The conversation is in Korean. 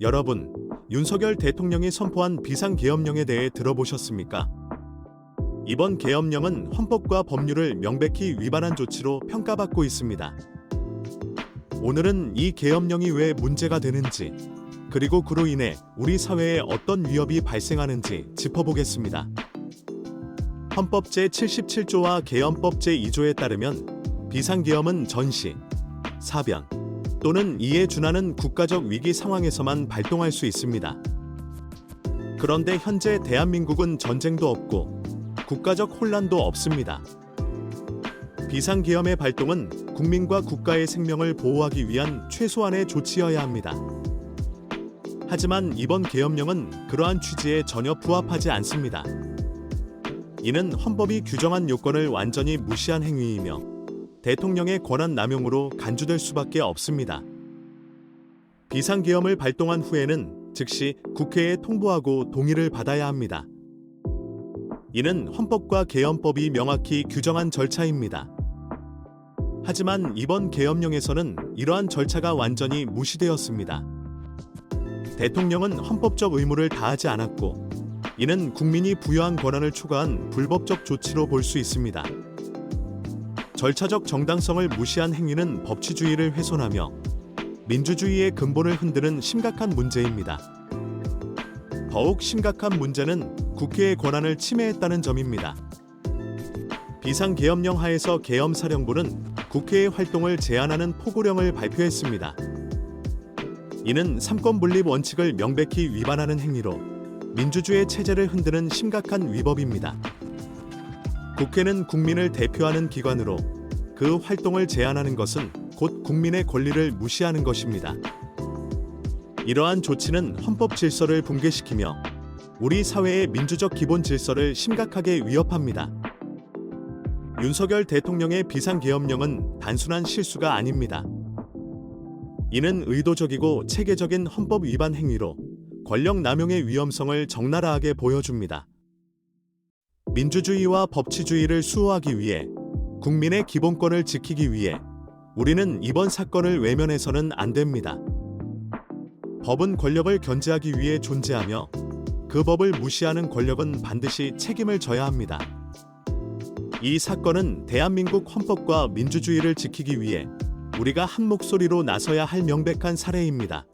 여러분, 윤석열 대통령이 선포한 비상계엄령에 대해 들어보셨습니까? 이번 계엄령은 헌법과 법률을 명백히 위반한 조치로 평가받고 있습니다. 오늘은 이 계엄령이 왜 문제가 되는지, 그리고 그로 인해 우리 사회에 어떤 위협이 발생하는지 짚어보겠습니다. 헌법 제77조와 계엄법 제2조에 따르면 비상계엄은 전시, 사변 또는 이에 준하는 국가적 위기 상황에서만 발동할 수 있습니다. 그런데 현재 대한민국은 전쟁도 없고 국가적 혼란도 없습니다. 비상계엄의 발동은 국민과 국가의 생명을 보호하기 위한 최소한의 조치여야 합니다. 하지만 이번 계엄령은 그러한 취지에 전혀 부합하지 않습니다. 이는 헌법이 규정한 요건을 완전히 무시한 행위이며 대통령의 권한 남용으로 간주될 수밖에 없습니다. 비상계엄을 발동한 후에는 즉시 국회에 통보하고 동의를 받아야 합니다. 이는 헌법과 계엄법이 명확히 규정한 절차입니다. 하지만 이번 계엄령에서는 이러한 절차가 완전히 무시되었습니다. 대통령은 헌법적 의무를 다하지 않았고 이는 국민이 부여한 권한을 초과한 불법적 조치로 볼 수 있습니다. 절차적 정당성을 무시한 행위는 법치주의를 훼손하며 민주주의의 근본을 흔드는 심각한 문제입니다. 더욱 심각한 문제는 국회의 권한을 침해했다는 점입니다. 비상계엄령 하에서 계엄사령부는 국회의 활동을 제한하는 포고령을 발표했습니다. 이는 삼권 분립 원칙을 명백히 위반하는 행위로 민주주의 체제를 흔드는 심각한 위법입니다. 국회는 국민을 대표하는 기관으로 그 활동을 제한하는 것은 곧 국민의 권리를 무시하는 것입니다. 이러한 조치는 헌법 질서를 붕괴시키며 우리 사회의 민주적 기본 질서를 심각하게 위협합니다. 윤석열 대통령의 비상계엄령은 단순한 실수가 아닙니다. 이는 의도적이고 체계적인 헌법 위반 행위로 권력 남용의 위험성을 적나라하게 보여줍니다. 민주주의와 법치주의를 수호하기 위해 국민의 기본권을 지키기 위해 우리는 이번 사건을 외면해서는 안 됩니다. 법은 권력을 견제하기 위해 존재하며 그 법을 무시하는 권력은 반드시 책임을 져야 합니다. 이 사건은 대한민국 헌법과 민주주의를 지키기 위해 우리가 한 목소리로 나서야 할 명백한 사례입니다.